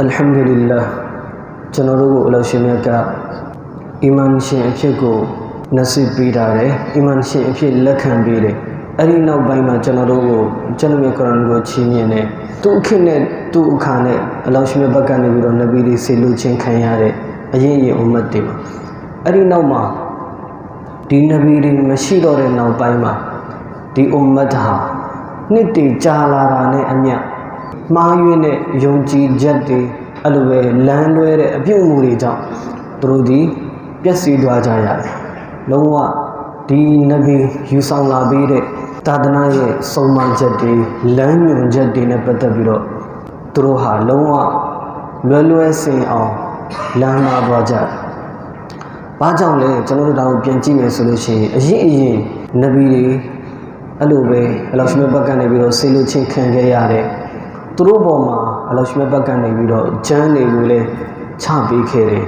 အလ်ဟမ်ဒူလ illah ကျွန်တော်တို့ကိုအလောရှင်မြတ်ကအီမန်ရှင်အဖြစ်ကိုနစီပေးတာတယ်အီမန်ရှင်အဖြစ်လက်ခံပေးတယ်အဲ့ဒီနောက်ပိုင်းမှာကျွန်တော်တို့ကိုကျွန်တော်ရဲ့ကုရ်အာန်ကိုချီးမြှင့်တယ်သူ့အခက်နဲ့သူ့အခါနဲ့အလောရှင်မြတ်ဘက်ကနေပြီးတော့နဗီတွေဆေလူချင်းခံရတဲ့အရင်ရင်အုမ္မတ်တွေမှာအဲ့ဒီနောက်မှာဒီနဗီတွေမရှိတော့တဲ့နောက်ပိုင်းမှာဒီအုမ္မတ်ဟာနှစ်တည်ကြာလာတာနဲ့အမျှ မှားယွင်းတဲ့ယုံကြည်ချက်တွေအဲ့လိုပဲလမ်းလွဲတဲ့အပြုအမူတွေကြောင့်သူတို့ဒီပျက်စီးသွားကြရတယ်လုံးဝဒီနဗီယူဆောင်လာပြီးတဲ့သာသနာရဲ့ဆုံးမချက်တွေလမ်းညွှန်ချက်တွေနဲ့ပတ်သက်ပြီးတော့သူတို့ဟာလုံးဝလွယ်လွယ်စင်အောင်လမ်းလာသွားကြတယ်။ဘာကြောင့်လဲကျွန်တော်တို့ဒါကိုပြန်ကြည့်မယ်ဆိုလို့ရှိရင်အရင်အရင်နဗီတွေအဲ့လိုပဲအလောရှိမြတ်ဘက်ကနေပြီးတော့ဆေလို့ချင်းခံခဲ့ရတယ်။ သူတို့ပေါ်မှာအလောရှိမြတ်ဘက်ကနေပြီးတော့ဂျမ်းတွေကိုလည်းချပေးခဲ့တယ်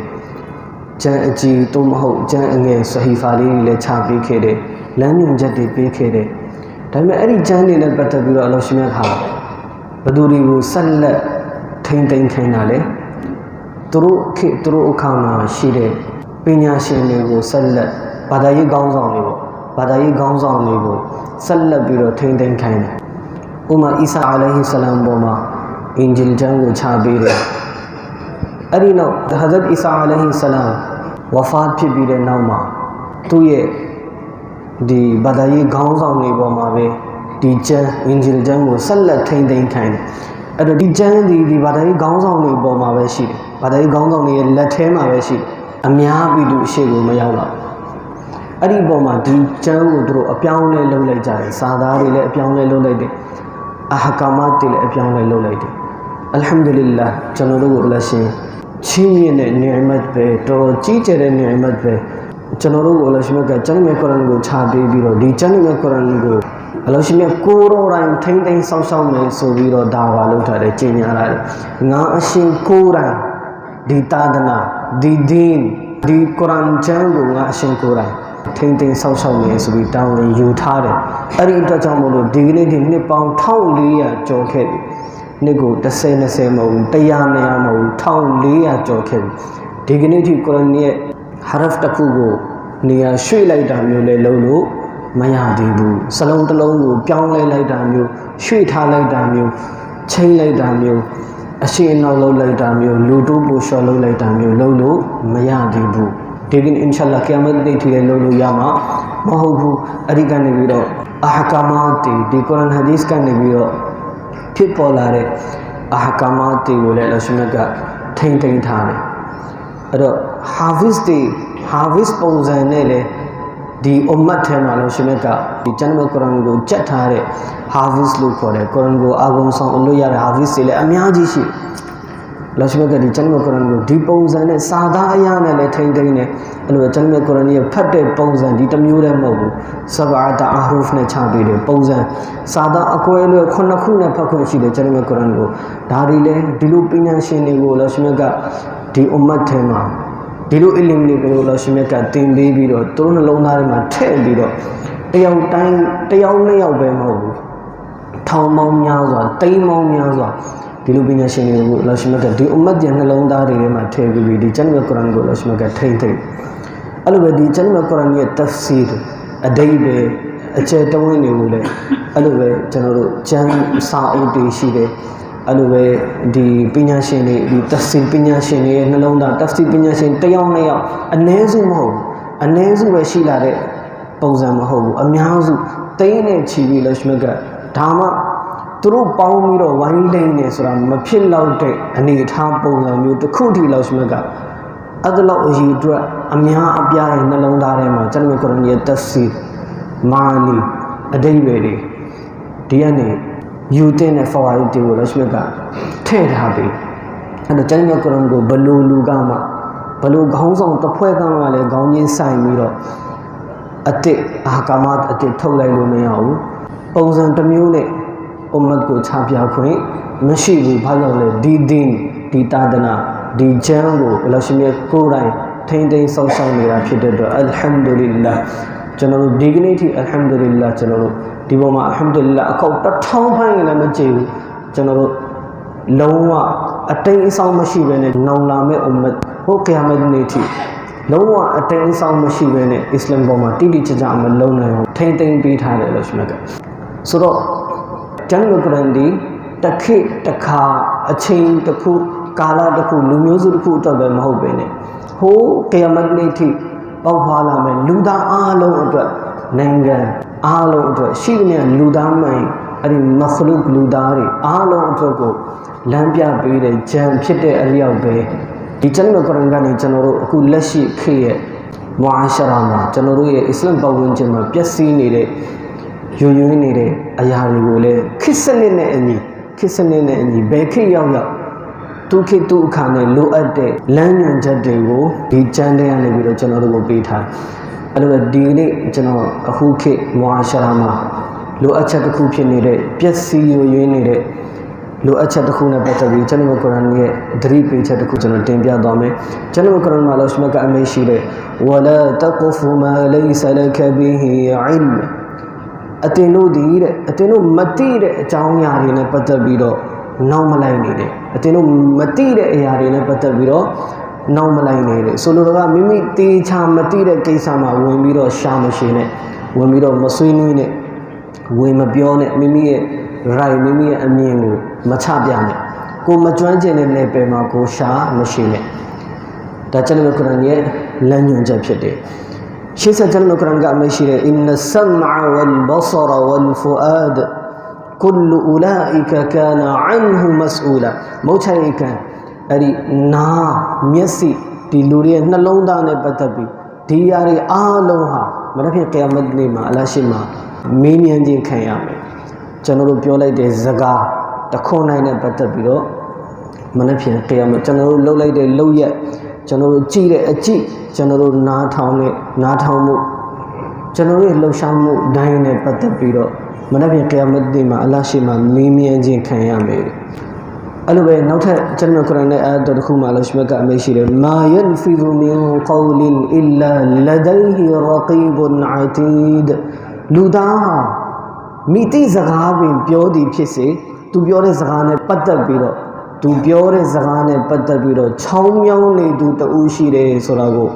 ။ဂျမ်းအကြီးသို့မဟုတ်ဂျမ်းအငယ်ဆဟီဖာလေးတွေလည်းချပေးခဲ့တယ်။လမ်းညွှန်ချက်တွေပေးခဲ့တယ်။ဒါပေမဲ့အဲ့ဒီဂျမ်းတွေနဲ့ပတ်သက်ပြီးတော့အလောရှိမြတ်ခါဘသူတွေကိုဆက်လက်ထိမ့်သိမ်းခိုင်းတာလေ။သူတို့ခေတ်သူတို့အခါမှာရှိတဲ့ပညာရှင်တွေကိုဆက်လက်ဘာသာရေးခေါင်းဆောင်တွေပေါ့ဘာသာရေးခေါင်းဆောင်တွေကိုဆက်လက်ပြီးတော့ထိမ့်သိမ်းခိုင်းတယ်။ ဥမာအီဆာအလိုင်ဟီဆလမ်ပေါ်မှာအင်ဂျီလ်ကျမ်းကိုချပေးတယ်။အဲ့ဒီနောက်ဟဇရတ်အီဆာအလိုင်ဟီဆလမ်ဝဖာတ်ဖြစ်ပြီးတဲ့နောက်မှာသူ့ရဲ့ဒီဘာသာရေးခေါင်းဆောင်တွေပေါ်မှာပဲဒီကျမ်းအင်ဂျီလ်ကျမ်းကိုဆက်လက်ထိမ့်သိမ်းခိုင်းတယ်။အဲ့တော့ဒီကျမ်းဒီဒီဘာသာရေးခေါင်းဆောင်တွေပေါ်မှာပဲရှိတယ်။ဘာသာရေးခေါင်းဆောင်တွေရဲ့လက်ထဲမှာပဲရှိတယ်။အများပြည်သူအရှိကိုမရောက်တော့ဘူး။အဲ့ဒီပုံမှာဒီကျမ်းကိုသူတို့အပြောင်းလဲလုပ်လိုက်ကြတယ်။စာသားတွေလည်းအပြောင်းလဲလုပ်လိုက်တယ်။ အဟကာမတ်တွေလည်းအပြောင်းလဲလုပ်လိုက်တယ်။အလ်ဟမ်ဒူလ illah ကျွန်တော်တို့ကိုလက်ရှင်ချီးမြှင့်တဲ့နေမတ်ပဲတော်တော်ကြီးကျယ်တဲ့နေမတ်ပဲကျွန်တော်တို့ကိုလက်ရှင်ကကျမ်းမြတ်ကုရ်အာန်ကိုခြာပေးပြီးတော့ဒီကျမ်းမြတ်ကုရ်အာန်ကိုအလောရှင်မြတ်ကိုယ်တော်တိုင်ထိမ့်သိမ်းဆောက်ရှောက်မယ်ဆိုပြီးတော့ဒါပါလုပ်ထားတယ်ကျင့်ညာလာတယ်ငါအရှင်ကိုယ်တိုင်ဒီသာသနာဒီဒင်းဒီကုရ်အာန်ကျမ်းကိုငါအရှင်ကိုယ်တိုင်ထိမ့်သိမ်းဆောက်ရှောက်မယ်ဆိုပြီးတောင်းဝင်ယူထားတယ် အဲ့ဒီအတွက်ကြောင့်မို့လို့ဒီကနေ့ဒီနှစ်ပေါင်း1400ကျော်ခဲ့ပြီနှစ်ကို30 20မဟုတ်ဘူး100 200မဟုတ်ဘူး1400ကျော်ခဲ့ပြီဒီကနေ့ထိကုရ်အာန်ရဲ့ harf တစ်ခုကိုနေရာရွှေ့လိုက်တာမျိုးလဲလုံးလို့မရသေးဘူးစလုံးတစ်လုံးကိုပြောင်းလဲလိုက်တာမျိုးရွှေ့ထားလိုက်တာမျိုးချိန်လိုက်တာမျိုးအရှိအနောက်လုံးလိုက်တာမျိုးလူတိုးပိုလျှော်လုံးလိုက်တာမျိုးလုံးလို့မရသေးဘူးဒီကနေ့အင်ရှာအလ္လာဟ်ကီယာမတ်နေ့ထိလည်းလုံးလို့ရမှာမဟုတ်ဘူးအဲ့ဒီကနေပြီးတော့ အာဟကာမတ်တီဒီကုရ်အာန်ဟာဒီစ်ကနေပြီးတော့ဖြစ်ပေါ်လာတဲ့အာဟကာမတ်တီကိုလည်းအလ္လာဟ်ရှင်မြတ်ကထိမ့်သိမ်းထားတယ်အဲ့တော့ harvest တွေ harvest ပုံစံနဲ့လေဒီ ummat ထဲမှာလို့ရှင်မြတ်ကဒီကျမ်းမကုရ်အာန်ကိုကြက်ထားတဲ့ harvest လို့ခေါ်တယ်ကုရ်အာန်ကိုအာဂုံဆောင်အလို့ရတဲ့ harvest တွေလည်းအများကြီးရှိ လောရှိမြတ်ကဒီကျမ်းမကုရ်အာန်ကိုဒီပုံစံနဲ့စာသားအရာနဲ့လည်းထိမ့်သိမ့်နေအဲ့လိုကျမ်းမကုရ်အာန်ရဲ့ဖတ်တဲ့ပုံစံဒီတစ်မျိုးတည်းမဟုတ်ဘူးဆဘာတာအာရူဖ်နဲ့ချပေးတယ်ပုံစံစာသားအကွဲလွယ်ခုနှစ်ခုနဲ့ဖတ်ခွင့်ရှိတယ်ကျမ်းမကုရ်အာန်ကိုဒါတွေလည်းဒီလိုပညာရှင်တွေကိုလောရှိမြတ်ကဒီ ummat ထဲမှာဒီလိုအလင်လေးကိုလောရှင်မြတ်ကတင်ပေးပြီးတော့သူတို့နှလုံးသားထဲမှာထည့်ပြီးတော့တယောက်တိုင်းတယောက်နှစ်ယောက်ပဲမဟုတ်ဘူးထောင်ပေါင်းများစွာတိမ်ပေါင်းများစွာ ဒီလိုပညာရှင်တွေကိုလောရှင်မြတ်ကဒီအမတ်ရဲ့နှလုံးသားတွေထဲမှာထည့်ပြီးပြီးဒီကျမ်းမြတ်ကုရ်အာန်ကိုလောရှင်မြတ်ကထိမ့်ထိမ့်အဲ့လိုပဲဒီကျမ်းမြတ်ကုရ်အာန်ရဲ့ tafsir အတိတ်ပဲအကျယ်တဝင်းတွေကိုလည်းအဲ့လိုပဲကျွန်တော်တို့ကျမ်းစာအုပ်တွေရှိတယ်အဲ့လိုပဲဒီပညာရှင်တွေဒီတဖ်စီပညာရှင်တွေရဲ့နှလုံးသားတဖ်စီပညာရှင်တယောက်နှစ်ယောက်အ ਨੇ စုမဟုတ်ဘူးအ ਨੇ စုပဲရှိလာတဲ့ပုံစံမဟုတ်ဘူးအများစုတိန်းနဲ့ချီပြီးလို့ရှိမှကဒါမှ သူတို့ပေါင်းပြီးတော့ဝိုင်းလိမ့်နေဆိုတာမဖြစ်တော့တဲ့အနေအထားပုံစံမျိုးတစ်ခုထိလို့ရှိမှကအဲ့ဒါလောက်အရေးအတွက်အများအပြားရဲ့နှလုံးသားထဲမှာကျွန်တော်ကုရ်အာန်ရဲ့တဖ်စီမာနီအတိတ်ပဲတွေဒီကနေယူတင်တဲ့ forward တွေကိုလည်းရှိကထည့်ထားပြီအဲ့တော့ကျမ်းမြတ်ကုရ်အာန်ကိုဘလူလူကမှဘလူခေါင်းဆောင်တစ်ဖွဲ့ကမှလည်းခေါင်းချင်းဆိုင်ပြီးတော့အစ်စ်အာကာမတ်အစ်စ်ထုတ်လိုက်လို့မရဘူးပုံစံတစ်မျိုးနဲ့ အမ္မတ်ကိုချပြခွင့်မရှိဘူးဘာကြောင့်လဲဒီဒင်းဒီတာဒနာဒီကျမ်းကိုအလရှိမြတ်ကိုယ်တိုင်ထိမ့်သိမ်းဆောင်ဆောင်နေတာဖြစ်တဲ့အတွက်အလ်ဟမ်ဒူလ illah ကျွန်တော်တို့ဒီကနေ့ထိအလ်ဟမ်ဒူလ illah ကျွန်တော်တို့ဒီပေါ်မှာအလ်ဟမ်ဒူလ illah အကောက်တစ်ထောင်ဖိုင်းလည်းမကြည့်ဘူးကျွန်တော်တို့လုံးဝအတိမ်အဆောင်မရှိဘဲနဲ့နောင်လာမဲ့အုမ္မတ်ဟိုကယာမတ်နေ့ထိလုံးဝအတိမ်အဆောင်မရှိဘဲနဲ့အစ္စလာမ်ပေါ်မှာတိတိကျကျမလုံးနိုင်အောင်ထိမ့်သိမ်းပေးထားတယ်လို့ရှိမှတ်ကဆိုတော့ကျမ်း ဂန်ကုရ်အာန်ဒီတစ်ခေတ်တစ်ခါအချိန်တစ်ခုကာလတစ်ခုလူမျိုးစုတစ်ခုအတွက်ပဲမဟုတ်ပဲနဲ့ဟိုကယာမတ်နေ့ထိပေါက်ဖွာလာမယ်လူသားအားလုံးအတွက်နိုင်ငံအားလုံးအတွက်ရှိတဲ့လူသားမှန်အဲ့ဒီမခလုကလူသားတွေအားလုံးအတွက်ကိုလမ်းပြပေးတဲ့ဂျန်ဖြစ်တဲ့အလျောက်ပဲဒီကျမ်းဂန်ကုရ်အာန်ကနေကျွန်တော်တို့အခုလက်ရှိခေတ်ရဲ့မွာရှရာမှာကျွန်တော်တို့ရဲ့အစ္စလာမ်ပတ်ဝန်းကျင်မှာပျက်စီးနေတဲ့ ယွယွင်းနေတဲ့အရာတွေကိုလည်းခေတ်စနစ်နဲ့အညီခေတ်စနစ်နဲ့အညီဘယ်ခေတ်ရောက်ရောက်သူခေတ်သူအခါနဲ့လိုအပ်တဲ့လမ်းညွှန်ချက်တွေကိုဒီကျမ်းထဲကနေပြီးတော့ကျွန်တော်တို့ကိုပေးထားတယ်အဲ့လိုပဲဒီနေ့ကျွန်တော်အခုခေတ်မွာရှရာမှာလိုအပ်ချက်တစ်ခုဖြစ်နေတဲ့ပျက်စီးယွယွင်းနေတဲ့လိုအပ်ချက်တစ်ခုနဲ့ပတ်သက်ပြီးကျွန်တော်ကုရ်အာန်ရဲ့သတိပေးချက်တစ်ခုကျွန်တော်တင်ပြသွားမယ်ကျွန်တော်ကုရ်အာန်မှာလောရှမကအမေရှိတဲ့ဝလာတကဖူမာလိုင်ဆလကဘီဟီအလ်မ် အတင်တို့ဒီတဲ့အတင်တို့မတိတဲ့အကြောင်းအရာတွေနဲ့ပတ်သက်ပြီးတော့နောက်မလိုက်နေတယ်အတင်တို့မတိတဲ့အရာတွေနဲ့ပတ်သက်ပြီးတော့နောက်မလိုက်နေတယ်ဆိုလိုတာကမိမိတေချာမတိတဲ့ကိစ္စမှာဝင်ပြီးတော့ရှာမရှိနဲ့ဝင်ပြီးတော့မဆွေးနွေးနဲ့ဝင်မပြောနဲ့မိမိရဲ့ right မိမိရဲ့အမြင်ကိုမချပြနဲ့ကိုမကျွမ်းကျင်တဲ့နယ်ပယ်မှာကိုရှာမရှိနဲ့ဒါကျွန်တော်ကုရ်အာန်ရဲ့လမ်းညွှန်ချက်ဖြစ်တယ် ရှေးဆက်ကျွန်တော်ကုရ်အာန်ကအမရှိတဲ့ inna sam'a wal basara wal fuad kullu ulaika kana anhu mas'ula မုတ်ချိုင်ကံအဲ့ဒီနာမျက်စိဒီလူတွေရဲ့နှလုံးသားနဲ့ပတ်သက်ပြီးဒီຢာတွေအားလုံးဟာမနေ့ကကယာမတ်နေ့မှာအလရှိမှာမင်းမြန်းခြင်းခံရမယ်ကျွန်တော်တို့ပြောလိုက်တဲ့ဇကာတခွန်နိုင်နဲ့ပတ်သက်ပြီးတော့မနေ့ဖြန်ကယာမတ်ကျွန်တော်တို့လှုပ်လိုက်တဲ့လှုပ်ရက် ကျွန်တော်တို့ကြည့်တဲ့အကြည့်ကျွန်တော်တို့နားထောင်တဲ့နားထောင်မှုကျွန်တော်တို့ရဲ့လှုပ်ရှားမှုဒိုင်းနဲ့ပတ်သက်ပြီးတော့မနေ့ဖြန်ကယာမတ်နေ့မှာအလရှိမှာမင်းမြန်းခြင်းခံရမယ်အဲ့လိုပဲနောက်ထပ်ကျွန်တော်ကုရ်အာန်ရဲ့အာယတ်တစ်ခုမှာလောရှမကအမေရှိတယ်မာယန်ဖီဇူမင်ကောလင်အီလာလဒိုင်ဟီရကီဘွန်အတီဒလူသားဟာမိတိစကားပင်ပြောသည်ဖြစ်စေသူပြောတဲ့စကားနဲ့ပတ်သက်ပြီးတော့ သူပြောတဲ့စကားနဲ့ပတ်သက်ပြီးတော့ချောင်းမြောင်းနေသူတူရှိတယ်ဆိုတာကို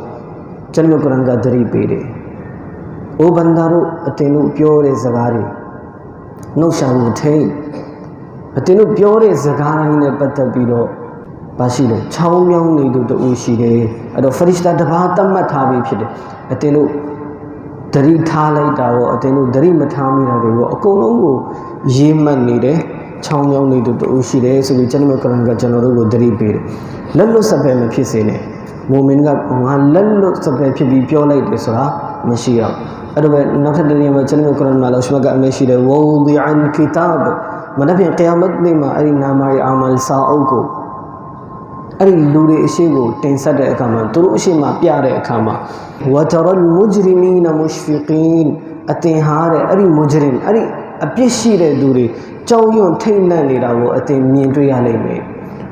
ကျွန်တော်ကုရ်အာန်ကသတိပေးတယ်။အိုဘန္ဒါတို့အတင်တို့ပြောတဲ့စကားတွေနှုတ်ရှာမှုထိန်အတင်တို့ပြောတဲ့စကားတိုင်းနဲ့ပတ်သက်ပြီးတော့ဘာရှိလဲချောင်းမြောင်းနေသူတူရှိတယ်အဲ့တော့ဖရစ်တာတပါးတတ်မှတ်ထားပြီးဖြစ်တယ်အတင်တို့ဒရိထားလိုက်တာရောအတင်တို့ဒရိမထားမိတာတွေရောအကုန်လုံးကိုရေးမှတ်နေတယ် ချောင်းမြောင်းနေသူတူရှိတယ်ဆိုပြီးကျွန်တော်ကရန်ကကျွန်တော်တို့ကိုဒရိပေးတယ်လက်လွတ်စပယ်မဖြစ်စေနဲ့မိုမင်ကငါလက်လွတ်စပယ်ဖြစ်ပြီးပြောလိုက်တယ်ဆိုတာမရှိတော့အဲ့တော့နောက်ထပ်တည်းမှာကျွန်တော်ကရန်မှာလောရှမကအမရှိတယ်ဝူဒီအန်ကီတာဘ်မနက်ဖြန်ကယာမတ်နေ့မှာအဲ့ဒီနာမရီအာမလ်စာအုပ်ကိုအဲ့ဒီလူတွေအရှိကိုတင်ဆက်တဲ့အခါမှာသူတို့အရှိမှာပြတဲ့အခါမှာဝတရလ်မုဂျရီမီနမုရှဖီကင်အတင်ဟာတဲ့အဲ့ဒီမုဂျရင်အဲ့ဒီ အပြစ်ရှိတဲ့သူတွေကြောက်ရွံ့ထိတ်လန့်နေတာကိုအတင်မြင်တွေ့ရလိမ့်မယ်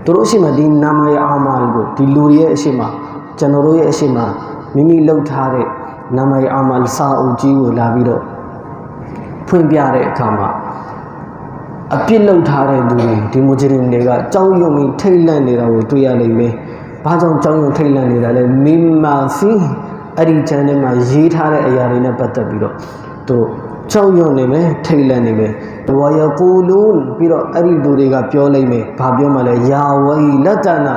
သူတို့အရှိမှာဒီနာမရီအာမလ်ကိုဒီလူတွေရဲ့အရှိမှာကျွန်တော်တို့ရဲ့အရှိမှာမိမိလှုပ်ထားတဲ့နာမရီအာမလ်စာအုပ်ကြီးကိုလာပြီးတော့ဖွင့်ပြတဲ့အခါမှာအပြစ်လုပ်ထားတဲ့သူတွေဒီမိုဂျရီတွေကကြောက်ရွံ့ပြီးထိတ်လန့်နေတာကိုတွေ့ရလိမ့်မယ်။ဘာကြောင့်ကြောက်ရွံ့ထိတ်လန့်နေတာလဲမင်မာဖီအဲ့ဒီချန်ထဲမှာရေးထားတဲ့အရာတွေနဲ့ပတ်သက်ပြီးတော့သူတို့ ကြောက်ရွံ့နေမယ်ထိတ်လန့်နေမယ်ဝါယကူလူန်ပြီးတော့အဲ့ဒီသူတွေကပြောလိုက်မယ်ဘာပြောမှလဲယာဝိလတနာ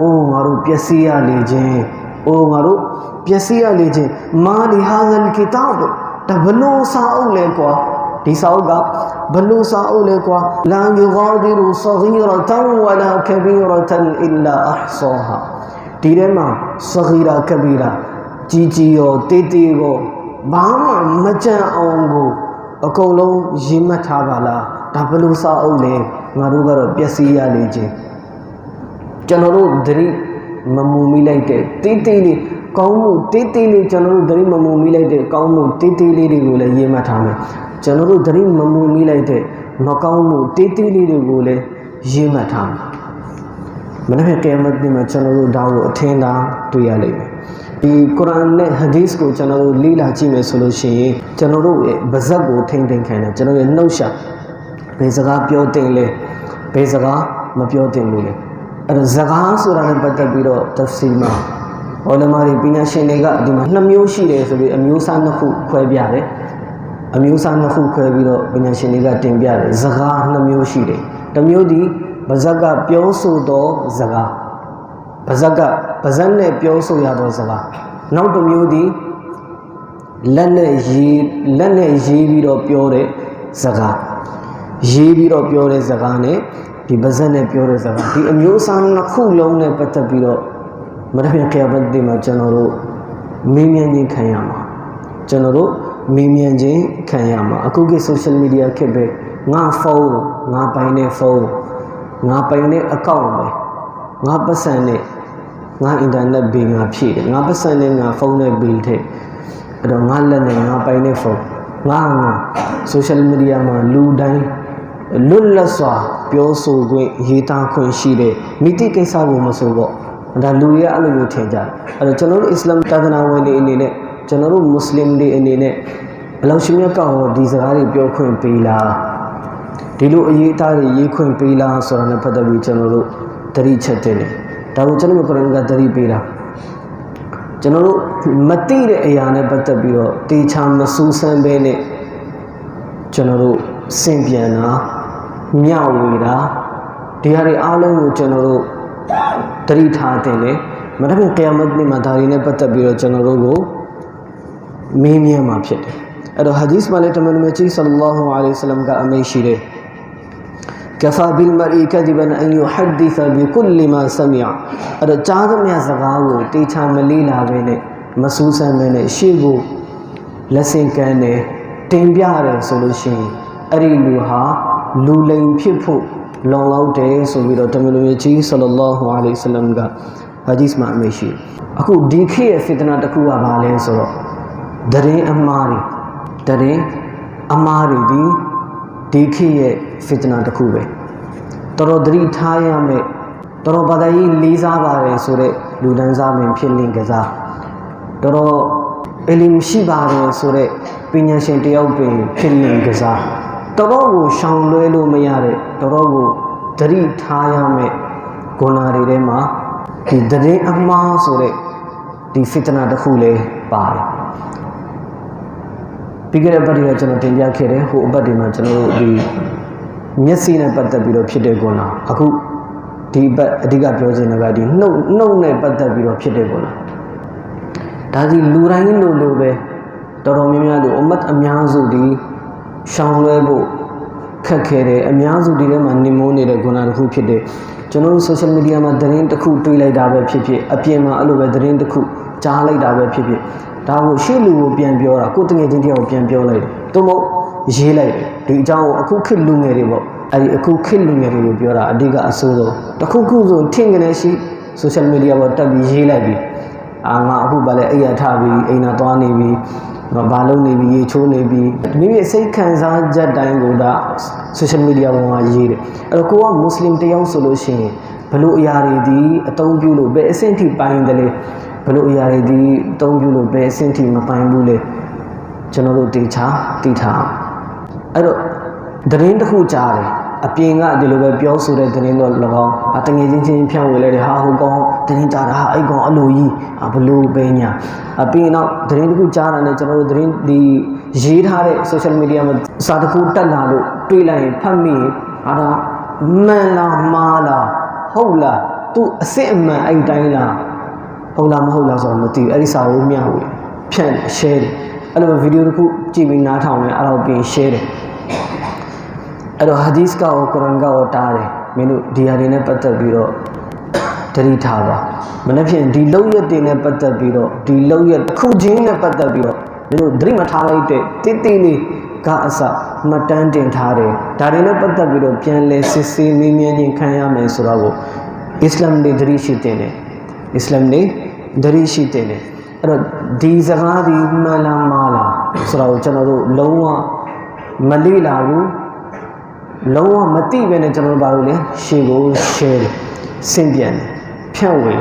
အိုးငါတို့ပျက်စီးရလေခြင်းအိုးငါတို့ပျက်စီးရလေခြင်းမာလီဟာဇလ်ကီတာဘ်တဘလို့စာအုပ်လဲကွာဒီစာအုပ်ကဘလို့စာအုပ်လဲကွာလာယူဂါဒီရူဆဂီရတန်ဝလာကဘီရတန်အီလာအဟ်ဆာဟာဒီထဲမှာဆဂီရာကဘီရာကြီးကြီးရောတေးတေးရော ဘာမှမကြံအောင်ကိုအကုန်လုံးရေးမှတ်ထားပါလားဒါဘလို့စာအုပ်လဲငါတို့ကတော့ပျက်စီးရလေခြင်းကျွန်တော်တို့သတိမမူမိလိုက်တဲ့တေးတေးလေးကောင်းမှုတေးသေးလေးကျွန်တော်တို့သတိမမူမိလိုက်တဲ့ကောင်းမှုတေးသေးလေးတွေကိုလည်းရေးမှတ်ထားမယ်ကျွန်တော်တို့သတိမမူမိလိုက်တဲ့မကောင်းမှုတေးသေးလေးတွေကိုလည်းရေးမှတ်ထားမယ်မနေ့ကကဲမတ်ဒီမှာကျွန်တော်တို့ဒါကိုအထင်သာတွေ့ရလိမ့်မယ် ဒီကုရ်အာန်နဲ့ဟာဒီစ်ကိုကျွန်တော်တို့လေ့လာကြည့်မယ်ဆိုလို့ရှိရင်ကျွန်တော်တို့ရဲ့ဗဇက်ကိုထိမ့်သိမ့်ခံတယ်ကျွန်တော်ရဲ့နှုတ်ရှာဘယ်စကားပြောတင်လဲဘယ်စကားမပြောတင်ဘူးလဲအဲ့တော့ဇကားဆိုတာနဲ့ပတ်သက်ပြီးတော့တဖ်စီမှာဟောလမာတွေပညာရှင်တွေကဒီမှာနှစ်မျိုးရှိတယ်ဆိုပြီးအမျိုးအစားနှစ်ခုခွဲပြတယ်အမျိုးအစားနှစ်ခုခွဲပြီးတော့ပညာရှင်တွေကတင်ပြတယ်ဇကားနှစ်မျိုးရှိတယ်တစ်မျိုးဒီဗဇက်ကပြောဆိုသောဇကား ဗဇက်ကဗဇက်နဲ့ပြောဆိုရသောဇကားနောက်တစ်မျိုးဒီလက်နဲ့ရေးလက်နဲ့ရေးပြီးတော့ပြောတဲ့ဇကားရေးပြီးတော့ပြောတဲ့ဇကားနဲ့ဒီဗဇက်နဲ့ပြောတဲ့ဇကားဒီအမျိုးအစားနှစ်ခုလုံးနဲ့ပတ်သက်ပြီးတော့မရပြန်ခေဘတ်ဒီမှာကျွန်တော်တို့မေးမြန်းခြင်းခံရမှာကျွန်တော်တို့မေးမြန်းခြင်းခံရမှာအခုက social media ခေတ်ပဲငါဖုန်းငါပိုင်တဲ့ဖုန်းငါပိုင်တဲ့အကောင့်ပဲ ငါပတ်စံနဲ့ငါအင်တာနက်ဘီငါဖြည့်တယ်ငါပတ်စံနဲ့ငါဖုန်းနဲ့ဘီထည့်အဲ့တော့ငါလက်နဲ့ငါပိုင်တဲ့ဖုန်းငါငါ social media မှာလူတိုင်းလွတ်လပ်စွာပြောဆိုခွင့်ရေးသားခွင့်ရှိတဲ့မိတိကိစ္စကိုမဆိုတော့ဒါလူတွေကအဲ့လိုမျိုးထင်ကြတယ်အဲ့တော့ကျွန်တော်တို့အစ္စလာမ်တာသနာဝင်တွေအနေနဲ့ကျွန်တော်တို့မွတ်စလင်တွေအနေနဲ့ဘယ်လောက်ရှိမြတ်ကောဒီစကားတွေပြောခွင့်ပေးလားဒီလိုအရေးအသားတွေရေးခွင့်ပေးလားဆိုတာနဲ့ပတ်သက်ပြီးကျွန်တော်တို့ သတိချက်တင်တယ်ဒါကိုကျွန်တော်တို့ကုရ်အာန်ကသတိပေးတာကျွန်တော်တို့မသိတဲ့အရာနဲ့ပတ်သက်ပြီးတော့တေချာမစူးစမ်းဘဲနဲ့ကျွန်တော်တို့စင်ပြန်တာမျှဝေတာဒီဟာတွေအားလုံးကိုကျွန်တော်တို့သတိထားတင်တယ်မတတ်ကယာမတ်နေ့မှာဒါတွေနဲ့ပတ်သက်ပြီးတော့ကျွန်တော်တို့ကိုမေးမြန်းမှာဖြစ်တယ်အဲ့တော့ဟာဒီစ်မှာလည်းတမန်တော်မြတ်ကြီးဆလ္လာလဟ်အလိုင်းဝါဆလမ်ကအမိန့်ရှိတယ် كفى بالمرء كذبا ان يحدث بكل ما سمع အဲ့တော့ကြားသမျှစကားကိုတေချာမလေးလာပဲနဲ့မစူးစမ်းပဲနဲ့ရှေ့ကိုလက်ဆင့်ကမ်းတယ်တင်ပြတယ်ဆိုလို့ရှိရင်အဲ့ဒီလူဟာလူလိမ်ဖြစ်ဖို့လုံလောက်တယ်ဆိုပြီးတော့တမန်တော်မြတ်ကြီးဆလ္လာလဟ်အလိုင်းဝါဆလမ်ကဟာဒီစ်မှာအမိန့်ရှိအခုဒီခေတ်ရဲ့ဖစ်တနာတစ်ခုကဘာလဲဆိုတော့ဒရင်အမားတွေဒရင်အမားတွေဒီ ဒီခေတ်ရဲ့ဖစ်တနာတစ်ခုပဲတော်တော်သတိထားရမယ်တော်တော်ဘာသာရေးလေးစားပါတယ်ဆိုတော့လူဒန်းစားမင်းဖြစ်လင့်ကစားတော်တော်အလီမရှိပါတယ်ဆိုတော့ပညာရှင်တယောက်ပင်ဖြစ်လင့်ကစားတော်တော်ကိုရှောင်လွဲလို့မရတဲ့တော်တော်ကိုသတိထားရမယ်ဂုဏတွေထဲမှာဒီတရင်အမှားဆိုတဲ့ဒီဖစ်တနာတစ်ခုလည်းပါတယ် ပြီးခဲ့တဲ့ဘက်တွေကကျွန်တော်တင်ပြခဲ့တယ်ဟိုအပတ်ဒီမှာကျွန်တော်တို့ဒီမျက်စိနဲ့ပတ်သက်ပြီးတော့ဖြစ်တဲ့ကုဏအခုဒီဘက်အဓိကပြောချင်တာကဒီနှုတ်နှုတ်နဲ့ပတ်သက်ပြီးတော့ဖြစ်တဲ့ကုဏဒါစီလူတိုင်းလိုလိုပဲတော်တော်များများလို့အမတ်အများစုဒီရှောင်လွဲဖို့ခက်ခဲတယ်အများစုဒီထဲမှာနေမိုးနေတဲ့ကုဏတစ်ခုဖြစ်တဲ့ကျွန်တော်တို့ social media မှာသတင်းတစ်ခုတွေးလိုက်တာပဲဖြစ်ဖြစ်အပြင်မှာအဲ့လိုပဲသတင်းတစ်ခုကြားလိုက်တာပဲဖြစ်ဖြစ် ဒါကိုရှေ့လူကိုပြန်ပြောတာကိုတငယ်ချင်းတယောက်ကိုပြန်ပြောလိုက်တယ်သို့မဟုတ်ရေးလိုက်တယ်ဒီအကြောင်းကိုအခုခေတ်လူငယ်တွေပေါ့အဲ့ဒီအခုခေတ်လူငယ်တွေကိုပြောတာအဓိကအဆိုးဆုံးတစ်ခုခုဆိုထင်ကနေရှိ social media ပေါ်တက်ပြီးရေးလိုက်ပြီးအာငါအခုဗာလဲအိယာထပြီးအိမ်နာသွားနေပြီးဘာလုံးနေပြီးရေချိုးနေပြီးမိမိစိတ်ခံစားချက်တိုင်းကိုဒါ social media ပေါ်မှာရေးတယ်အဲ့တော့ကိုကမွတ်စလင်တယောက်ဆိုလို့ရှိရင်ဘလို့အရာတွေဒီအသုံးပြုလို့ဘယ်အဆင့်ထိပိုင်းတယ်လဲ ဘလို့အရာတွေဒီအသုံးပြုလို့ဘယ်အဆင့်ထိမပိုင်းဘူးလဲကျွန်တော်တို့တေချာသိထားအဲ့တော့သတင်းတစ်ခုကြားတယ်အပြင်ကဒီလိုပဲပြောဆိုတဲ့သတင်းတော့၎င်းအတငယ်ချင်းချင်းဖြန့်ဝေလိုက်တယ်ဟာဟိုကောင်သတင်းကြားတာဟာအဲ့ကောင်အလိုကြီးဘလို့ပဲညာအပြင်တော့သတင်းတစ်ခုကြားတာနဲ့ကျွန်တော်တို့သတင်းဒီရေးထားတဲ့ social media မှာစာတစ်ခုတက်လာလို့တွေးလိုက်ရင်ဖတ်မိရင်ဟာဒါမှန်လားမှားလားဟုတ်လားသူအစ်စ်အမှန်အဲ့တိုင်းလား ဟုတ်လားမဟုတ်လားဆိုတော့မသိဘူးအဲ့ဒီစာကိုမျှဝေဖြန့် share တယ်အဲ့လိုဗီဒီယိုတစ်ခုကြည့်ပြီးနားထောင်တယ်အဲ့တော့ပြင် share တယ်အဲ့တော့ဟာဒီစ်ကကိုကုရ်အာန်ကကိုတားတယ်မင်းတို့ဒီဟာတွေနဲ့ပတ်သက်ပြီးတော့တတိထားပါမနေ့ဖြင့်ဒီလောက်ရက်တွေနဲ့ပတ်သက်ပြီးတော့ဒီလောက်ရက်တစ်ခုချင်းနဲ့ပတ်သက်ပြီးတော့မင်းတို့သတိမထားလိုက်တဲ့တိတိလေးကအစမှတ်တမ်းတင်ထားတယ်ဒါတွေနဲ့ပတ်သက်ပြီးတော့ပြန်လဲစစ်ဆေးမေးမြန်းခြင်းခံရမယ်ဆိုတော့ကိုအစ္စလာမ်တွေသတိရှိတင်တယ်အစ္စလာမ်တွေ သတိရှိတင်တယ်အဲ့တော့ဒီစကားဒီမှန်လားမှားလားဆိုတော့ကျွန်တော်တို့လုံးဝမလေ့လာဘူးလုံးဝမသိပဲနဲ့ကျွန်တော်တို့ဘာလို့လဲရှေ့ကို share စင်ပြန်တယ်ဖြန့်ဝေ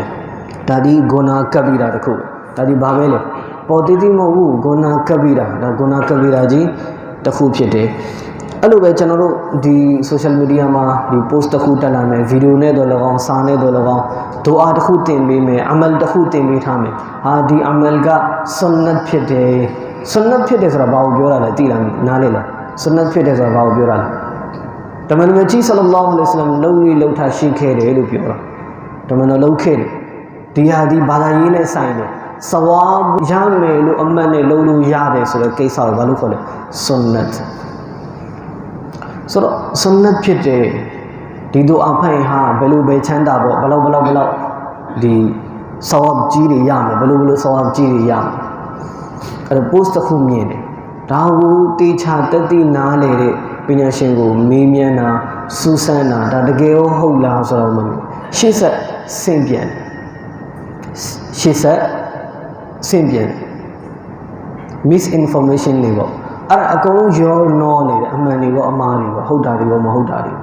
ဒါဒီဂုဏကပ်ပြီးတာတခုဒါဒီဘာပဲလဲပေါ်တည်တည်မဟုတ်ဘူးဂုဏကပ်ပြီးတာဒါဂုဏကပ်ပြီးတာကြီးတခုဖြစ်တယ် အဲ့လိုပဲကျွန်တော်တို့ဒီ social media မှာဒီ post တစ်ခုတက်လာမယ်ဗီဒီယိုနဲ့တော့၎င်းစာနဲ့တော့၎င်းဒူအာတစ်ခုတင်ပေးမယ်အမလ်တစ်ခုတင်ပေးထားမယ်ဟာဒီအမလ်ကဆွန်နတ်ဖြစ်တယ်ဆွန်နတ်ဖြစ်တယ်ဆိုတာဘာကိုပြောတာလဲသိလားနားလေလားဆွန်နတ်ဖြစ်တယ်ဆိုတာဘာကိုပြောတာလဲတမန်တော်ကြီးဆလ္လာလဟ်အလိုင်းဝါဆလမ်လုံလေးလုံထားရှိခဲ့တယ်လို့ပြောတာတမန်တော်လုံခဲ့တယ်ဒီဟာဒီဘာသာရေးနဲ့ဆိုင်တယ်စဝါရမယ်လို့အမှတ်နဲ့လုံလို့ရတယ်ဆိုတဲ့ကိစ္စကိုဘာလို့ခေါ်လဲဆွန်နတ် ဆိုတော့ဆွန်နတ်ဖြစ်တယ်ဒီတို့အဖိုင်ဟာဘယ်လိုပဲချမ်းသာပေါ့ဘယ်လောက်ဘယ်လောက်ဘယ်လောက်ဒီစဝါကြီးတွေရမယ်ဘယ်လိုဘယ်လိုစဝါကြီးတွေရမယ်အဲ့တော့ post တစ်ခုမြင်တယ်ဒါကိုတေချာတက်တိနားလေတဲ့ပညာရှင်ကိုမေးမြန်းတာစူးစမ်းတာဒါတကယ်ရောဟုတ်လားဆိုတော့မမြင်ရှေ့ဆက်ဆင့်ပြန်ရှေ့ဆက်ဆင့်ပြန် misinformation တွေပေါ့ အဲ့ဒါအကုန်လုံးရောနောနေတယ်အမှန်တွေပေါ့အမှားတွေပေါ့ဟုတ်တာတွေပေါ့မဟုတ်တာတွေ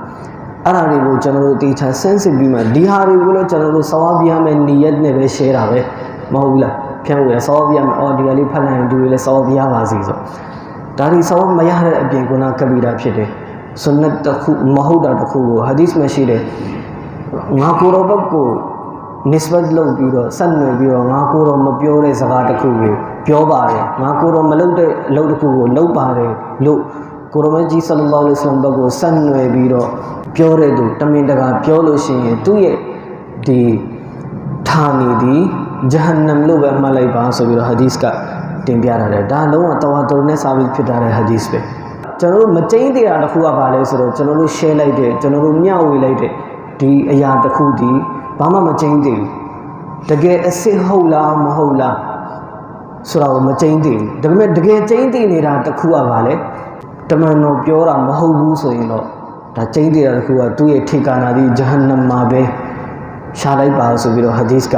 အဲ့ဒါတွေကိုကျွန်တော်တို့တေချာ sensitive ပြီးမှဒီဟာတွေကိုလည်းကျွန်တော်တို့စောဝပြရမယ်နီယက်နဲ့ပဲ share တာပဲမဟုတ်ဘူးလားဖြန့်ဝေရစောဝပြရမယ်အော်ဒီကလေးဖတ်လိုက်ရင်ဒီလိုလည်းစောဝပြရပါစီဆိုဒါဒီစောဝမရတဲ့အပြင်ကုနာကပီတာဖြစ်တယ်ဆွနတ်တစ်ခုမဟုတ်တာတစ်ခုကိုဟာဒီစ်မှာရှိတယ်ငါကိုယ်တော်ဘက်ကို nisbat လုပ်ပြီးတော့ဆက်နွယ်ပြီးတော့ငါကိုယ်တော်မပြောတဲ့စကားတစ်ခုကို ပြောပါတယ်ငါကိုယ်တော်မလုပ်တဲ့အလုပ်တစ်ခုကိုလုပ်ပါတယ်လို့ကိုရမကြီးဆလ္လာလဟ်အလိုင်းဝါဆလမ်ဘက်ကိုဆက်နွယ်ပြီးတော့ပြောတဲ့သူတမင်တကာပြောလို့ရှိရင်သူ့ရဲ့ဒီဌာနေဒီဂျဟန္နမ်လို့ပဲမှတ်လိုက်ပါဆိုပြီးတော့ဟာဒီစ်ကတင်ပြထားတယ်ဒါလုံးဝတဝါတော်နဲ့စာပြီးဖြစ်ထားတဲ့ဟာဒီစ်ပဲကျွန်တော်တို့မကျိန်းသေးတာတစ်ခုကဘာလဲဆိုတော့ကျွန်တော်တို့ share လိုက်တဲ့ကျွန်တော်တို့မျှဝေလိုက်တဲ့ဒီအရာတစ်ခုဒီဘာမှမကျိန်းသေးဘူးတကယ်အစ်စ်ဟုတ်လားမဟုတ်လား ဆိုတာကိုမကျိန်းသေးဘူးဒါပေမဲ့တကယ်ကျိန်းသေးနေတာတစ်ခုကဘာလဲတမန်တော်ပြောတာမဟုတ်ဘူးဆိုရင်တော့ဒါကျိန်းသေးတာတစ်ခုကသူ့ရဲ့ထေကာနာဒီဂျဟန္နမ်မှာပဲရှားလိုက်ပါဆိုပြီးတော့ဟာဒီစ်က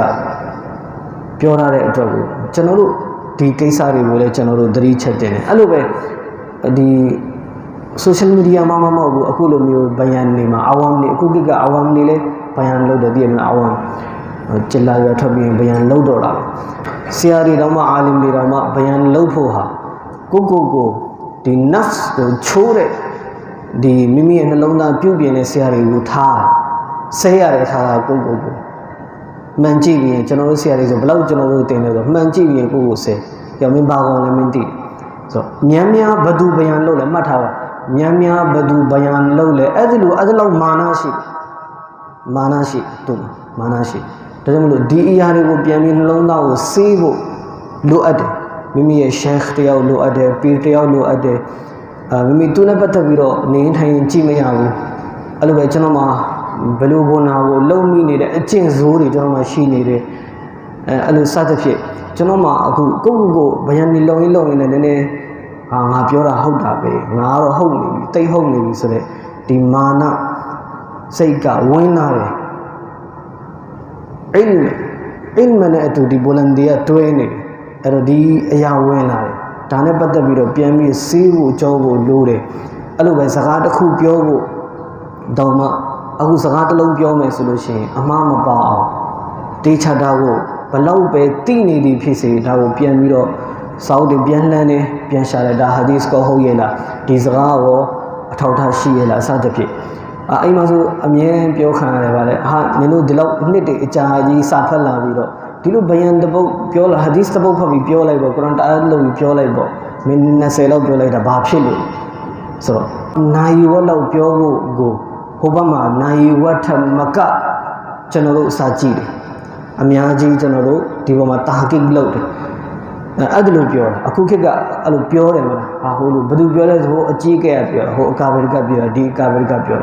ပြောထားတဲ့အတွက်ကိုကျွန်တော်တို့ဒီကိစ္စတွေကိုလည်းကျွန်တော်တို့သတိချက်တင်တယ်အဲ့လိုပဲဒီ social media မှာမမဟုတ်ဘူးအခုလိုမျိုးဘယန်နေမှာအဝမ်နေအခုကိကအဝမ်နေလဲဘယန်လုပ်တယ်တည်မလားအဝမ်ကျလာရထွက်ပြီးဘယန်လုပ်တော့တာပဲ ဆရာတွေတောင်မှအာလင်တွေတောင်မှဘယန်လုပ်ဖို့ဟာကိုကိုကိုဒီ nafs ကိုချိုးတဲ့ဒီမိမိရဲ့နှလုံးသားပြုတ်ပြင်းတဲ့ဆရာတွေကိုထားဆဲရတဲ့ထားတာကိုကိုကိုမှန်ကြည့်ပြီးရင်ကျွန်တော်တို့ဆရာတွေဆိုဘယ်လောက်ကျွန်တော်တို့တင်လဲဆိုမှန်ကြည့်ပြီးရင်ကိုကိုဆဲရောမင်းဘာကောင်လဲမင်းသိဆိုမြန်မြန်ဘသူဘယန်လုပ်လဲမှတ်ထားပါမြန်မြန်ဘသူဘယန်လုပ်လဲအဲ့ဒီလိုအဲ့ဒီလောက်မာနရှိမာနရှိသူမာနရှိ ဒါကြောင့်မလို့ဒီအရာတွေကိုပြန်ပြီးနှလုံးသားကိုစေးဖို့လိုအပ်တယ်မိမိရဲ့ sheikh တယောက်လိုအပ်တယ်ပီတယောက်လိုအပ်တယ်အာမိမိသူနဲ့ပတ်သက်ပြီးတော့နေထိုင်ကြည့်မရဘူးအဲ့လိုပဲကျွန်တော်မှာဘယ်လိုဘုံနာကိုလုံမိနေတဲ့အကျင့်ဇိုးတွေကျွန်တော်မှရှိနေတယ်အဲအဲ့လိုစသဖြင့်ကျွန်တော်မှအခုကိုယ့်ကိုယ်ကိုဗယံနေလုံရင်းလုံရင်းနဲ့နည်းနည်းဟာငါပြောတာဟုတ်တာပဲငါကတော့ဟုတ်နေပြီတိတ်ဟုတ်နေပြီဆိုတော့ဒီမာနစိတ်ကဝင်းလာတယ် အိမ်မအိမ်မနဲ့အတူဒီဘိုလန်ဒီကတွဲနေတယ်အဲ့တော့ဒီအရာဝင်လာတယ်ဒါနဲ့ပတ်သက်ပြီးတော့ပြန်ပြီးစေးဖို့ကြောဖို့လိုတယ်အဲ့လိုပဲစကားတစ်ခုပြောဖို့တော့မှအခုစကားတစ်လုံးပြောမယ်ဆိုလို့ရှိရင်အမှားမပေါအောင်တေးချတာကိုဘလောက်ပဲတိနေသည်ဖြစ်စေဒါကိုပြန်ပြီးတော့စောက်တင်ပြန်လှမ်းနေပြန်ရှာလိုက်ဒါဟာဒီစ်ကောဟုတ်ရဲ့လားဒီစကားရောအထောက်ထားရှိရဲ့လားအစသဖြင့် အာအိမ်မှာဆိုအမြဲပြောခံရတယ်ဗါလေဟာနင်တို့ဒီလောက်နှစ်တည်းအကြာကြီးစာဖတ်လာပြီးတော့ဒီလိုဘယန်တပုတ်ပြောလာဟာဒီစ်တပုတ်ဖတ်ပြီးပြောလိုက်ပေါ့ကုရ်အာန်တအားလို့ပြီးပြောလိုက်ပေါ့မိနစ်20လောက်ပြောလိုက်တာဘာဖြစ်လို့ဆိုတော့နိုင်ဝက်လောက်ပြောဖို့ကိုဟိုဘက်မှာနိုင်ဝက်ထမကကျွန်တော်တို့အစာကြည့်တယ်အများကြီးကျွန်တော်တို့ဒီပေါ်မှာတာကိတ်လုပ်တယ် အဲ့ဒါလို့ပြောတာအခုခေတ်ကအဲ့လိုပြောတယ်မလားဟာဟိုလိုဘယ်သူပြောလဲဆိုဟိုအကြီးကဲကပြောဟိုအကာဗရိကပြောဒီအကာဗရိကပြော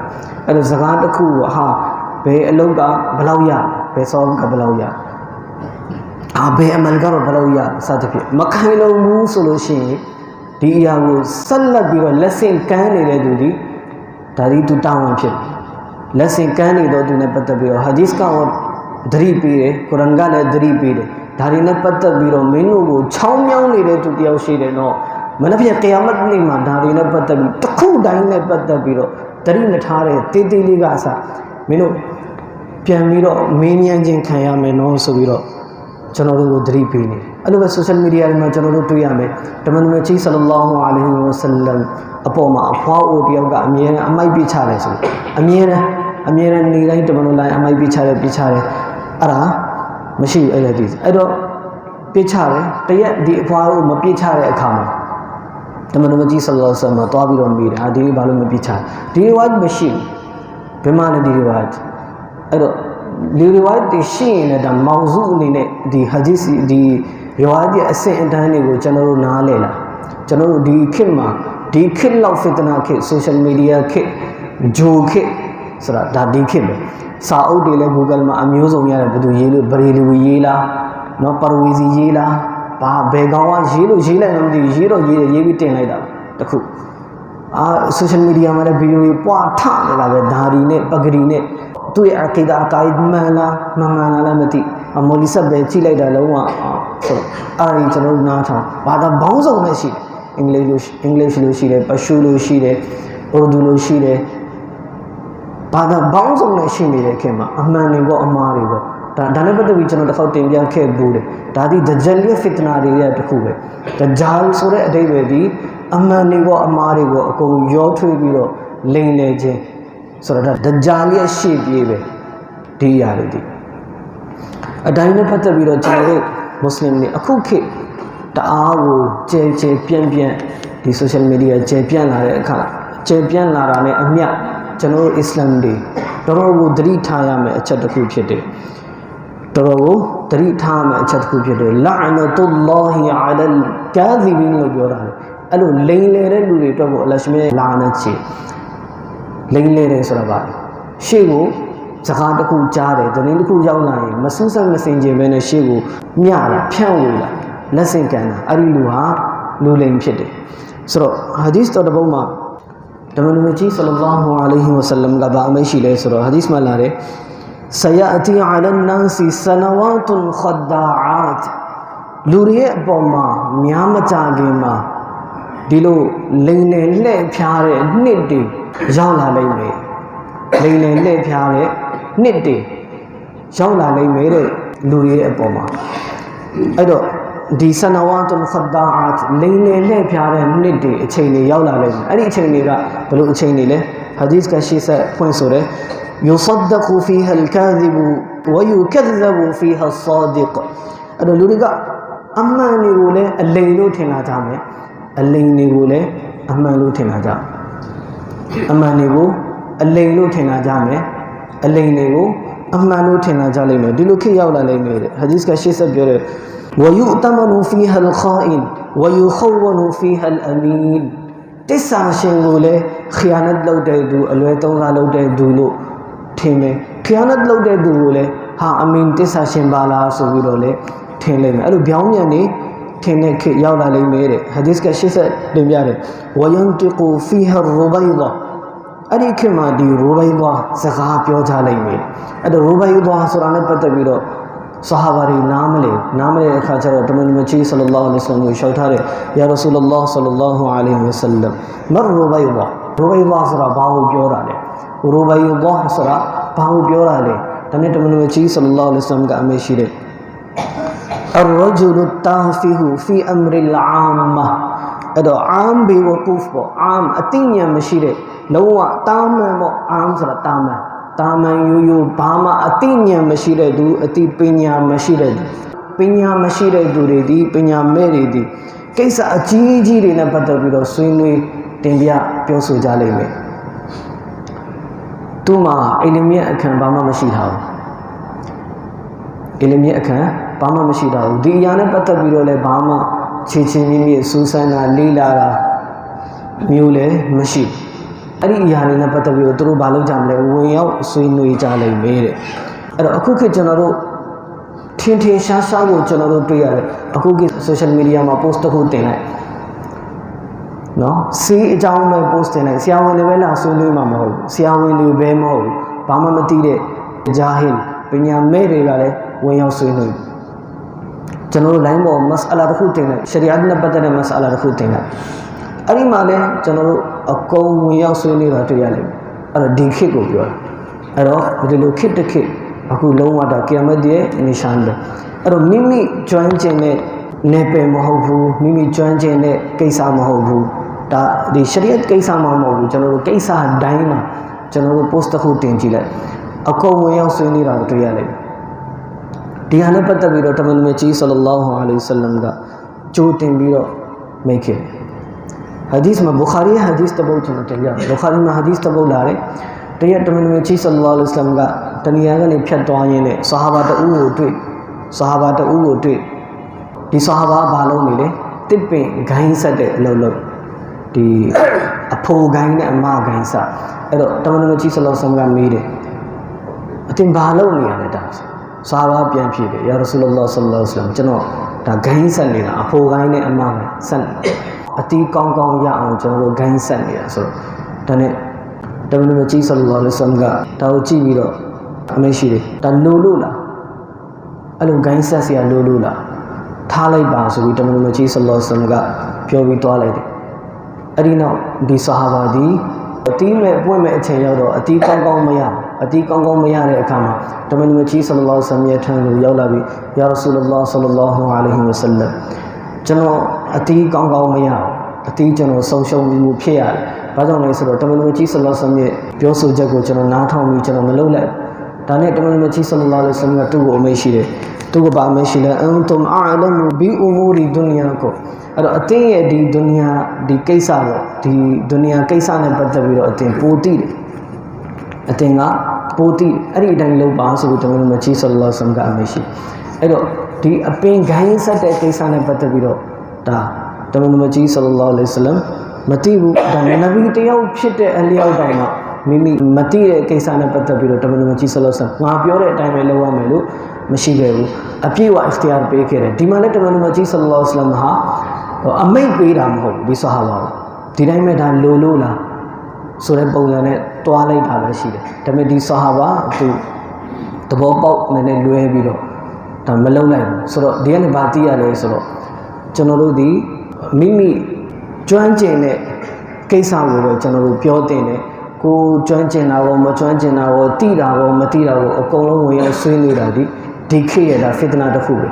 အဲ့လိုစကားတစ်ခုကဟာဘယ်အလုံးကဘယ်လောက်ရဘယ်စောကဘယ်လောက်ရအာဘယ်အမှန်ကတော့ဘယ်လောက်ရစသဖြင့်မခိုင်လုံဘူးဆိုလို့ရှိရင်ဒီအရာကိုဆက်လက်ပြီးတော့လက်ဆင့်ကမ်းနေတဲ့သူဒီဒါဒီသူတောင်းဝင်ဖြစ်လက်ဆင့်ကမ်းနေတော့သူနဲ့ပတ်သက်ပြီးတော့ဟာဒီစ်ကတော့သတိပေးတယ်ကုရ်အာန်ကလည်းသတိပေးတယ် ဒါတွေနဲ့ပတ်သက်ပြီးတော့မင်းတို့ကိုချောင်းမြောင်းနေတဲ့သူတယောက်ရှိတယ်တော့မနေ့ကကယာမတ်နေ့မှာဒါတွေနဲ့ပတ်သက်ပြီးတစ်ခုတိုင်းနဲ့ပတ်သက်ပြီးတော့တတိမထားတဲ့တေးသေးလေးကအစမင်းတို့ပြန်ပြီးတော့မင်းညံချင်းခံရမယ်နော်ဆိုပြီးတော့ကျွန်တော်တို့ကိုသတိပေးနေတယ်အဲ့လိုပဲ social media တွေမှာကျွန်တော်တို့တွေ့ရမယ်တမန်တော်ကြီးဆလလောလဟ်အလိုင်းဝဆလမ်အပေါ်မှာအဖွားအိုတယောက်ကအမြဲတမ်းအမိုက်ပြချတယ်ဆိုအမြဲတမ်းအမြဲတမ်းနေတိုင်းတမန်တော်လိုင်းအမိုက်ပြချတယ်ပြချတယ်အဲ့ဒါ မရှိဘူးအဲ့ဒါဒီအဲ့တော့ပြချတယ်တရက်ဒီအဖွားအိုမပြချတဲ့အခါမှာတမန်တော်ကြီးဆလလောလဟ်ဆလမ်မှာတွားပြီးတော့မိတယ်ဟာဒီဘာလို့မပြချဒီဝါမရှိဘူးဘယ်မှလည်းဒီဝါအဲ့တော့ဒီရီဝိုက်တရှိရင်လည်းဒါမောင်စုအနေနဲ့ဒီဟာဂျီစီဒီရီဝိုက်ရဲ့အဆင့်အတန်းတွေကိုကျွန်တော်တို့နားလည်လာကျွန်တော်တို့ဒီခေတ်မှာဒီခေတ်လောက်ဖစ်တနာခေတ် social media ခေတ်ဂျိုခေတ် ဆိုတော့ဒါဒီဖြစ်မယ်စာအုပ်တွေလည်း Google မှာအမျိုးစုံရတယ်ဘယ်သူရေးလို့ဗရီလူရေးလားနော်ပါရဝီစီရေးလားဘာဘယ်ကောင်ကရေးလို့ရေးလိုက်မှမသိဘူးရေးတော့ရေးတယ်ရေးပြီးတင်လိုက်တာတခုအာ social media မှာလည်းဗီဒီယိုတွေပွားထနေတာပဲဒါဒီနဲ့ပဂရီနဲ့သူ့ရဲ့အကိဒါအကိုင်းမှန်လားမမှန်လားလည်းမသိအမော်လီဆက်ပဲကြည့်လိုက်တာလုံးဝဆိုအဲ့ဒီကျွန်တော်နားထောင်ဘာသာဘောင်းစုံနဲ့ရှိတယ်အင်္ဂလိပ်လိုအင်္ဂလိပ်လိုရှိတယ်ပရှူလိုရှိတယ်ပေါ်ဒူလိုရှိတယ် ဘာသာဘောင်းစုံနဲ့ရှိနေတဲ့ခင်မှာအမှန်တွေကောအမှားတွေကောဒါဒါနဲ့ပတ်သက်ပြီးကျွန်တော်တစ်ခေါက်တင်ပြခဲ့ဘူးတယ်ဒါဒီဒဂျယ်ရဲ့ဖစ်တနာတွေရဲ့တစ်ခုပဲဒဂျာလ်ဆိုတဲ့အဓိပ္ပာယ်ဒီအမှန်တွေကောအမှားတွေကောအကုန်ရောထွေးပြီးတော့လိမ်လေခြင်းဆိုတော့ဒါဒဂျာလရဲ့ရှေ့ပြေးပဲဒီအရာတွေဒီအတိုင်းနဲ့ပတ်သက်ပြီးတော့ကျွန်တော်တို့မွတ်စလင်တွေအခုခေတ်တအားကိုကျဲကျဲပြန့်ပြန့်ဒီ social media ကျဲပြန့်လာတဲ့အခါကျဲပြန့်လာတာနဲ့အမျှ ကျွန်တော်တို့အစ္စလာမ်တွေတော်တော်ကိုသတိထားရမယ့်အချက်တစ်ခုဖြစ်တယ်တော်တော်ကိုသတိထားရမယ့်အချက်တစ်ခုဖြစ်တယ်လာနတုလ္လာဟီအလလ်ကာဇီဘင်းလို့ပြောတာလေအဲ့လိုလိန်လေတဲ့လူတွေအတွက်ကိုအလရှမြဲလာနေချေလိန်လေတယ်ဆိုတာပါရှေ့ကိုစကားတစ်ခုကြားတယ်သတင်းတစ်ခုရောက်လာရင်မဆူးဆက်မစင်ကြင်ပဲနဲ့ရှေ့ကိုမျှတာဖြန့်ဝေလာလက်ဆင့်ကန်တာအဲ့ဒီလူဟာလူလိန်ဖြစ်တယ်ဆိုတော့ဟာဒီသ်တော်တစ်ပုဒ်မှာ တမန်တော်ကြီးဆလလောဟူအလိုင်းဝဆလမ်ကဘာအမရှိလဲဆိုတော့ဟာဒီသ်မှာလာတယ် سيأتي على الناس سنوات خداعات လူတွေရဲ့အပေါ်မှာများမကြခင်မှာဒီလိုလိန်လည်လှဲ့ဖျားတဲ့နှစ်တွေရောက်လာလိမ့်မယ်လိန်လည်လှဲ့ဖျားတဲ့နှစ်တွေရောက်လာလိမ့်မယ်တဲ့လူတွေရဲ့အပေါ်မှာအဲ့တော့ ဒီဆနဝတ်တုခဒါအတ်လိန်လည်လှဲ့ဖျားတဲ့နှစ်တွေအချိန်တွေရောက်လာလိမ့်မယ်အဲ့ဒီအချိန်တွေကဘယ်လိုအချိန်တွေလဲဟာဒီစ်ကရှေ့ဆက်ဖွင့်ဆိုတယ် يصدق فيها الكاذب ويكذب فيها الصادق အဲ့တော့လူတွေကအမှန်တွေကိုလည်းအလိန်လို့ထင်လာကြမယ်အလိန်တွေကိုလည်းအမှန်လို့ထင်လာကြအမှန်တွေကိုအလိန်လို့ထင်လာကြမယ်အလိန်တွေကို အမှန်လို့ထင်လာကြလိမ့်မယ်ဒီလိုခေတ်ရောက်လာလိမ့်မယ်တဲ့ဟာဒီစ်ကရှေ့ဆက်ပြောတယ်ဝယုတမနူဖီဟလ်ခါအင်ဝယုခဝနူဖီဟလ်အမီန်တစ္ဆာရှင်ကိုလည်းခ ਿਆ နတ်လုပ်တဲ့သူအလွဲသုံးစားလုပ်တဲ့သူလို့ထင်မယ်ခ ਿਆ နတ်လုပ်တဲ့သူကိုလည်းဟာအမင်တစ္ဆာရှင်ပါလားဆိုပြီးတော့လည်းထင်လိမ့်မယ်အဲ့လိုပြောင်းပြန်နေထင်တဲ့ခေတ်ရောက်လာလိမ့်မယ်တဲ့ဟာဒီစ်ကရှေ့ဆက်တင်ပြတယ်ဝယန်တီကူဖီဟရ်ရူဘိုင်ဒါ အဲ့ဒီခေတ်မှာဒီရူဘိုင်ဒါစကားပြောကြလိမ့်မယ်အဲ့တော့ရူဘိုင်ဒါဆိုတာနဲ့ပတ်သက်ပြီးတော့ဆဟာဘာတွေနားမလဲနားမလဲတဲ့အခါကျတော့တမန်တော်ကြီးဆလလောလ္လဟ်အလိုင်းဝါဆလမ်ကိုရှောက်ထားတယ်ယာရဆူလလောဆလလောအလိုင်းဝါဆလမ်မရူဘိုင်ဒါရူဘိုင်ဒါဆိုတာဘာကိုပြောတာလဲရူဘိုင်ဒါဆိုတာဘာကိုပြောတာလဲဒါနဲ့တမန်တော်ကြီးဆလလောလ္လဟ်အလိုင်းဝါဆလမ်ကအမေရှိတယ် الرجل التافه في امر العامه အဲ့တော့ arm ဘေဝကူဖ်ပေါ့ arm အသိဉာဏ်မရှိတဲ့လုံးဝတာမန်ပေါ့ arm ဆိုတာတာမန်တာမန်ယူယူဘာမှအသိဉာဏ်မရှိတဲ့သူအသိပညာမရှိတဲ့သူပညာမရှိတဲ့သူတွေဒီပညာမဲ့တွေဒီကိစ္စအကြီးကြီးတွေနဲ့ပတ်သက်ပြီးတော့ဆွေးနွေးတင်ပြပြောဆိုကြလိမ့်မယ်သူမှအိလီမြတ်အခမ်းဘာမှမရှိတာဘူးအိလီမြတ်အခမ်းဘာမှမရှိတော့ဘူးဒီအရာနဲ့ပတ်သက်ပြီးတော့လည်းဘာမှ ခြေချင်းမြင့်မြင့်စူးစမ်းတာလေးလာတာမျိုးလည်းမရှိအဲ့ဒီအရာတွေနဲ့ပတ်သက်ပြီးတော့သူတို့ဘာလုပ်ကြမလဲဝင်ရောက်ဆွေးနွေးကြလိမ့်မယ်တဲ့အဲ့တော့အခုခေတ်ကျွန်တော်တို့ထင်ထင်ရှားရှားကိုကျွန်တော်တို့တွေ့ရတယ်အခုခေတ် social media မှာ post တစ်ခုတင်လိုက်နော်စီးအကြောင်းပဲ post တင်လိုက်ဆရာဝန်တွေပဲလာဆွေးနွေးမှာမဟုတ်ဘူးဆရာဝန်တွေပဲမဟုတ်ဘူးဘာမှမသိတဲ့ဂျာဟင်ပညာမဲ့တွေကလည်းဝင်ရောက်ဆွေးနွေး ကျွန်တော်တို့ line ပေါ် mas'ala တစ်ခုတင်လိုက်ရှရီအတ်နဲ့ပတ်သက်တဲ့ mas'ala တစ်ခုတင်လိုက်အဲ့ဒီမှာလဲကျွန်တော်တို့အကုန်ဝင်ရောက်ဆွေးနွေးတာတွေ့ရလိမ့်မယ်အဲ့တော့ဒီခေတ်ကိုပြောတယ်အဲ့တော့ဒီလိုခေတ်တစ်ခေတ်အခုလုံးဝတော့ကီယာမတ်ရဲ့နိရှန်ပဲအဲ့တော့မိမိကျွမ်းကျင်တဲ့နယ်ပယ်မဟုတ်ဘူးမိမိကျွမ်းကျင်တဲ့ကိစ္စမဟုတ်ဘူးဒါဒီရှရီယတ်ကိစ္စမှမဟုတ်ဘူးကျွန်တော်တို့ကိစ္စတိုင်းမှာကျွန်တော်တို့ post တစ်ခုတင်ကြည့်လိုက်အကုန်ဝင်ရောက်ဆွေးနွေးတာကိုတွေ့ရလိမ့်မယ် ဒီဟာနဲ့ပတ်သက်ပြီးတော့တမန်တော်ကြီးဆလလောလဟ်အလိုင်းဝဆလမ်ကကြိုတင်ပြီးတော့မိတ်ခဲ့တယ်ဟာဒီစ်မှာဘူခါရီဟာဒီစ်တပုတ်ကျွန်တော်တင်ပြဘူခါရီမှာဟာဒီစ်တပုတ်လာတယ်တရက်တမန်တော်ကြီးဆလလောလဟ်အလိုင်းဝဆလမ်ကတဏီယာကနေဖြတ်သွားရင်းနဲ့ဆဟာဘာတအူးကိုတွေ့ဆဟာဘာတအူးကိုတွေ့ဒီဆဟာဘာဘာလုံးနေလဲတစ်ပင်ဂိုင်းဆက်တဲ့အလုပ်လုပ်ဒီအဖိုးဂိုင်းနဲ့အမဂိုင်းဆက်အဲ့တော့တမန်တော်ကြီးဆလောလဟ်အလိုင်းဝဆလမ်ကမေးတယ်အတင်ဘာလုပ်နေရလဲဒါဆို စာဝါပြန်ဖြစ်တယ်ရာရဆူလလာဆလလာဆလမ်ကျွန်တော်ဒါဂိုင်းဆက်နေတာအဖိုးဂိုင်းနဲ့အမနဲ့ဆက်အတီးကောင်းကောင်းရအောင်ကျွန်တော်တို့ဂိုင်းဆက်နေတာဆိုတော့ဒါနဲ့တမန်တော်ကြီးဆလလာလဆလမ်ကဒါကိုကြည့်ပြီးတော့အမေရှိတယ်ဒါလိုလို့လားအဲ့လိုဂိုင်းဆက်စရာလိုလို့လားထားလိုက်ပါဆိုပြီးတမန်တော်ကြီးဆလလာဆလမ်ကပြောပြီးသွားလိုက်တယ်အဲ့ဒီနောက်ဒီဆဟာဘာဒီအတီးမဲ့ပွင့်မဲ့အချိန်ရောက်တော့အတီးကောင်းကောင်းမရဘူး အတီးကောင်းကောင်းမရတဲ့အခါမှာတမန်တော်ကြီးဆလ္လာလဟ်ဆမ်ရဲ့ထံကိုရောက်လာပြီးယာရဆူလလာဆလလာဟူအလိုင်ဟီဝဆလမ်ကျွန်တော်အတီးကောင်းကောင်းမရအတီးကျွန်တော်ဆုံရှုံမှုဖြစ်ရတယ်။ဘာကြောင့်လဲဆိုတော့တမန်တော်ကြီးဆလ္လာလဟ်ဆမ်ရဲ့ပြောဆိုချက်ကိုကျွန်တော်နားထောင်ပြီးကျွန်တော်မလုပ်လိုက်။ဒါနဲ့တမန်တော်ကြီးဆလ္လာလဟ်ဆမ်ကသူ့ကိုအမိန့်ရှိတယ်။သူ့ကိုပါအမိန့်ရှိလဲအန်တုမ်အာလမ်ဘီအူမူရီဒုနီယာကိုအဲ့တော့အတင်းရဲ့ဒီဒုနီယာဒီကိစ္စပေါ့ဒီဒုနီယာကိစ္စနဲ့ပတ်သက်ပြီးတော့အတင်းပိုတိတယ်။အတင်းက ပိုတိအဲ့ဒီအတိုင်းလုပ်ပါဆိုပြီးတမန်တော်ကြီးဆလ္လာလဟ်အလัยဟိဝါစလမ်ကအမိန့်ရှိအဲ့တော့ဒီအပင်ဂိုင်းဆက်တဲ့ကိစ္စနဲ့ပတ်သက်ပြီးတော့ဒါတမန်တော်ကြီးဆလ္လာလဟ်အလိုင်းဝါဆလမ်မသိဘူးဒါနဗီတယောက်ဖြစ်တဲ့အလျောက်တိုင်မှာမိမိမသိတဲ့ကိစ္စနဲ့ပတ်သက်ပြီးတော့တမန်တော်ကြီးဆလ္လာလဟ်အလိုင်းဝါဆလမ်ငါပြောတဲ့အတိုင်းပဲလုပ်ရမယ်လို့မရှိခဲ့ဘူးအပြည့်အဝ ikhtiar ပေးခဲ့တယ်ဒီမှာလည်းတမန်တော်ကြီးဆလ္လာလဟ်အလိုင်းဝါဆလမ်ဟာအမိတ်ပေးတာမဟုတ်ဘူးဒီဆဟာဘာကိုဒီတိုင်းပဲဒါလိုလို့လားဆိုတဲ့ပုံစံနဲ့ တွားလိုက်တာပဲရှိတယ်ဒါပေမဲ့ဒီဆဟာဘာသူသဘောပေါက်နည်းနည်းလွဲပြီးတော့ဒါမလုံးလိုက်ဘူးဆိုတော့ဒီကနေဘာသိရလဲဆိုတော့ကျွန်တော်တို့ဒီမိမိကျွမ်းကျင်တဲ့ကိစ္စကိုပဲကျွန်တော်တို့ပြောတင်တယ်ကိုကျွမ်းကျင်တာရောမကျွမ်းကျင်တာရောတိတာရောမတိတာရောအကုန်လုံးဝင်ရောက်ဆွေးနေတာဒီဒီခေတ်ရဲ့ဒါဖစ်တနာတစ်ခုပဲ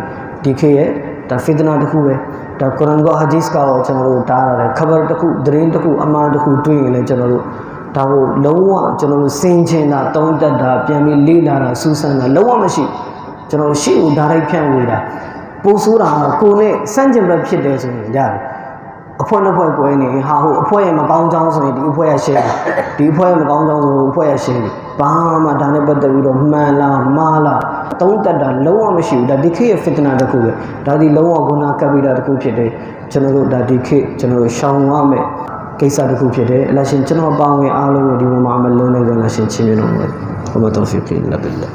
ဒီခေတ်ရဲ့ဒါဖစ်တနာတစ်ခုပဲဒါကုရ်အာန်ကဟာဒီစ်ကရောကျွန်တော်တို့တားရတယ်ခဘာတစ်ခုသတင်းတစ်ခုအမှန်တစ်ခုတွေ့ရင်လည်းကျွန်တော်တို့ ဒါကိုလုံးဝကျွန်တော်တို့စင်ချင်တာတုံးတက်တာပြန်ပြီးလေ့လာတာစူးစမ်းတာလုံးဝမရှိဘူးကျွန်တော်ရှေ့ကိုဓာတ်ရိုက်ဖြန့်ဝေတာပိုးဆိုးတာကကိုယ်နဲ့စန့်ကျင်ဘက်ဖြစ်တယ်ဆိုရင်ရတယ်အဖွဲနှစ်ဖွဲကွဲနေဟာဟိုအဖွဲရဲ့မကောင်းကြောင်းဆိုရင်ဒီအဖွဲရရှဲဒီအဖွဲရဲ့မကောင်းကြောင်းဆိုအဖွဲရရှဲဘာမှဒါနဲ့ပတ်သက်ပြီးတော့မှန်လားမှားလားတုံးတက်တာလုံးဝမရှိဘူးဒါဒီခေတ်ရဲ့ fitna တစ်ခုပဲဒါဒီလုံးဝဂုဏကပ်ပြီးတာတစ်ခုဖြစ်တယ်ကျွန်တော်တို့ဒါဒီခေတ်ကျွန်တော်တို့ရှောင်ရမယ် ကိစ္စတစ်ခုဖြစ်တယ်အလရှင်ကျွန်တော်ပေါင်းဝင်အားလုံးကိုဒီမှာမလုံးနိုင်ကြလားရှင်ချင်းမြင်တော့မယ်ဘုမတော်ဖီကီလဘိလ္လာ